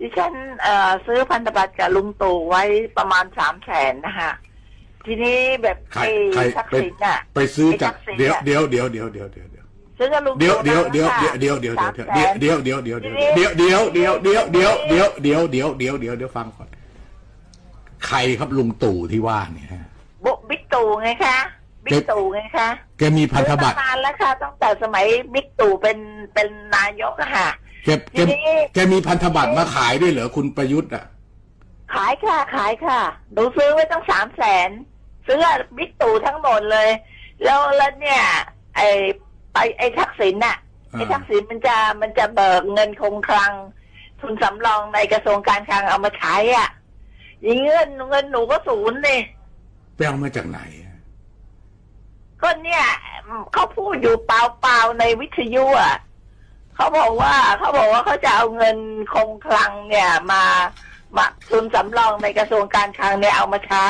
ดิฉันเอ่อซื้อพันธบัตรกับลุงตู่ไว้ประมาณสามแสนนะคะทีนี้แบบใครไอ้ใครทักไปษิณอะ ไปซื้อจากไอ้ทักษิณเดี๋ยวอะเดี๋ยวเดี๋ยวเดี๋ยวเดี๋ยวเดี๋ยวเดี๋ยวเดี๋ยวซื้อกับลุงเดี๋ยวตู่เดี๋ยวเดี๋ยวนะเดี๋ยวคะเดี๋ยวเดี๋ยวเดี๋ยวเดี๋ยวสามแสนเดี๋ยวเดี๋ยวเดี๋ยวเดี๋ยวเดี๋ยวเดี๋ยวเดี๋ยวเดี๋ยวเดี๋ยวเดี๋ยวเดี๋ยวเดี๋ยวเดี๋ยวเดี๋ยวเดี๋ยวฟังก่อน ใครครับลุงตู่ที่ว่าเนี่ยฮะ บุบิ๊กตู่ไงคะบิ๊กตู่ไงคะแกมีพันธบัตร ซื้อมานานแล้วค่ะตั้งแต่สมัยบิ๊กตู่เป็นเป็นนายกอะค่ะ แกแกทีนี้ แกมีพันธบัตรมาขายด้วยเหรอคุณประยุทธ์อะ ขายค่ะขายค่ะหนูซื้อไว้ตั้งสามแสนซื้อบิ๊กตู่ทั้งหมดเลย แล้วแล้วเนี่ย ไอไปไอทักษิณน่ะอ่าไอทักษิณมันจะมันจะเบิกเงินคงคลัง ทุนสำรองในกระทรวงการคลังเอามาใช้อะอย่างเงินเงินหนูก็ศูนย์เลยไปเอามาจากไหนอะก็เนี่ยเขาพูดอยู่เปล่าๆในวิทยุอะ เขาบอกว่าเขาบอกว่าเขาจะเอาเงินคงคลังเนี่ยมามาทุนสำรองในกระทรวงการคลังเนี่ยเอามาใช้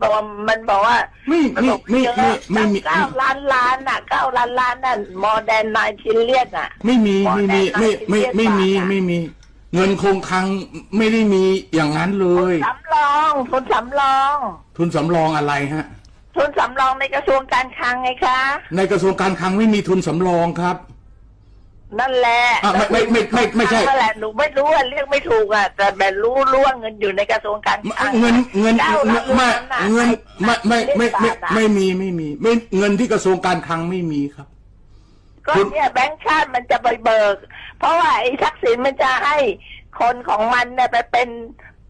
บอกว่ามันบอกว่าไม่มันไม่บอกไม่เยอะไม่ไม่มีเก้าล้านล้านน่ะเก้าล้านล้านนั่นมอแดนนายทิลเลียนอะ ไม่มีไม่มีไม่ไม่ไม่มีบาทอะไม่มี เงินคงคลังไม่ได้มีอย่างนั้นเลยสำรองทุนสำรอง ทุนสำรองอะไรฮะ ทุนสำรองในกระทรวงการคลังไงคะ ในกระทรวงการคลังไม่มีทุนสำรองครับ นั่นแหละอะไม่ไม่ไม่ไม่ไม่ใช่นั่นแหละหนูไม่รู้อะเรียกไม่ถูกอะแต่แบบรู้รู้ว่าเงินอยู่ในกระทรวงการคลังเงินเงินก้าเงิล้านไม่ล้านน่ะเงินไม่ไม่ไม่ไม่บาทอะไม่มีไม่มี ไม่เงินที่กระทรวงการคลังไม่มีครับก็คุณเนี่ยแบงค์ชาติมันจะไปเบิก เพราะว่าไอ้ทักษิณมันจะให้คนของมันเนี่ยไปเป็น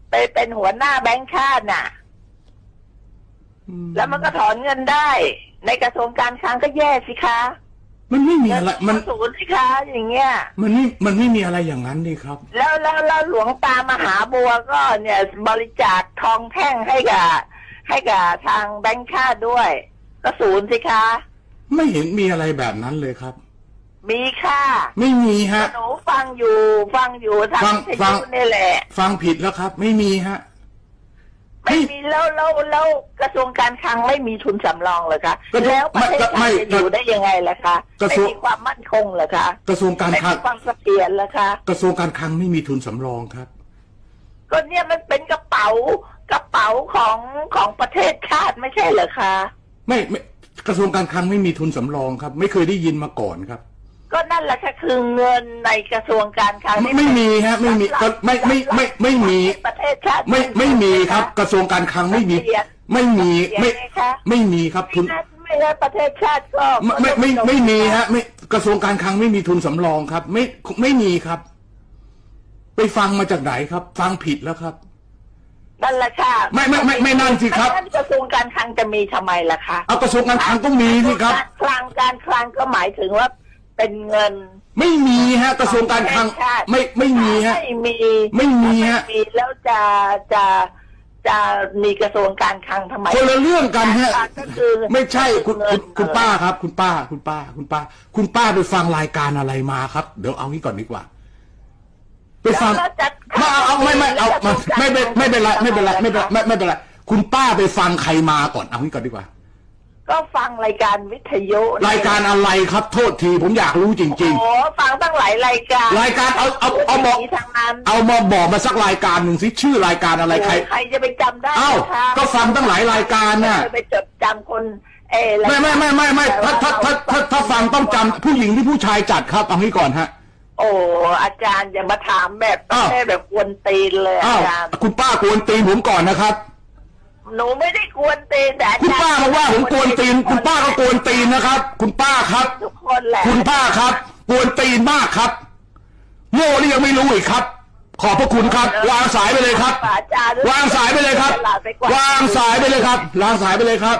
ไปเป็นหัวหน้าแบงค์ชาติน่ะแล้วมันก็ถอนเงินได้ ในกระทรวงการคลังก็แย่สิคะ มันไม่มีอะไรมันศูนย์สิคะอย่างเงี้ย มันไม่มันไม่มีอะไรอย่างนั้นนี่ครับ แล้วแล้วแล้วหลวงตามหาบัวก็เนี่ยบริจาคทองแท่งให้กับให้กับทางแบงค์ชาติด้วย ก็ศูนย์สิคะ ไม่เห็นมีอะไรแบบนั้นเลยครับ มีค่ะ ไม่มีฮะหนูฟังอยู่ฟังอยู่ทางฟังวิทฟังยุนี่แหละ ฟังผิดแล้วครับ ไม่มีฮะ ไม่มีแล้วแล้วแล้วกระทรวงการคลังไม่มีทุนสำรองเหรอคะกระทรวงแล้วประเทศไม่ชาติจะอยู่ได้ยังไงล่ะคะกระไม่ทรวงมีความมั่นคงเหรอคะกระทรวงการไม่คลัมีงความเสถียรเหรอคะกระทรวงการคลังไม่มีทุนสำรองครับก็เนี่ยมันเป็นกระเป๋ากระเป๋าของของประเทศชาติไม่ใช่เหรอคะไม่ไม่กระทรวงการคลังไม่มีทุนสำรองครับ ไม่เคยได้ยินมาก่อนครับ ก็นั่นแหละค่ะคือเงินในกระทรวงการคลังไม่ไม่มีฮะไม่มีก็ไม่ไม่ไม่ไม่มีประเทศชาติไม่ไม่มีครับ กระทรวงการคลังไม่มี ไม่มีไม่ไม่มีครับทุนไม่ใช่ประเทศชาติก็ไม่ไม่ไม่ไม่มีฮะ ไม่กระทรวงการคลังไม่มีทุนสำรองครับ ไม่ไม่มีครับ ไปฟังมาจากไหนครับ ฟังผิดแล้วครับนั่นแหละค่ะไม่ไม่ไม่ไม่นั่นสิครับถ้ากระทรวงการคลังจะมีทำไมล่ะคะเอากระทรวงการคลังต้องมีสิครับการคลังการคลังก็หมายถึงว่า เป็นเงิน ไม่มีฮะกระทรวงการคลังไม่ไม่มีฮะไม่มีไม่มีฮะไม่มีแล้วจะจะจะมีกระทรวงการคลังทำไมคนละเรื่องกันฮะการคลังก็คือไม่ใช่คุณเงิคุนณคุณป้าครับ คุณป้า คุณป้า คุณป้า คุณป้าไปฟังรายการอะไรมาครับ เดี๋ยวเอางี้ก่อนดีกว่าไปฟังแล้วจะมาเอาเอาไม่ไม่เอามาไม่เป็นไม่เป็นไรไม่เป็นไรไม่เป็นไรไม่ไม่เป็นไรคุณป้าไปฟังใครมาก่อนเอางี้ก่อนดีกว่า ก็ฟังรายการวิทยุรายการอะไรครับโทษทีผมอยากรู้จริงโอ้ฟังตั้งหลายรายการรายการเอาเอาเอาบอกทางนั้นๆเอามาบอกมาสักรายการหนึ่งสิชื่อรายการอะไรใครใครจะไปจำได้เอ้านะคะก็ฟังตั้งหลายรายการน่ะไม่เคยไปจดจำคนเออรายไม่การไม่ไม่ไม่ไม่ถ้าถ้าถ้าถ้าถ้าฟังต้องจำผู้หญิงที่ผู้ชายจัดครับเอางี้ก่อนฮะ โอ้อาจารย์อย่ามาถามแบบอ้าวแค่แบบกวนตีนเลยอาอ้าวจารย์คุณป้ากวนตีนผมก่อนนะครับ หนูไม่ได้กวนตีนแต่อาคุณจารย์ป้ามาว่าผมกวนตีน คุณป้าก็กว นตีนนะครับ คุณป้าครับ ทุกคนแหละคุณป้าครับกวนตีนมากครับโง่นี่ยังไม่รู้อีกครับ ขอบพระคุณครับ วางสายไปเลยครับ อาจารย์วางสายไปเลยครับฉลาดไปกว่วางสายไปเลยครับวางสายไปเลยครับ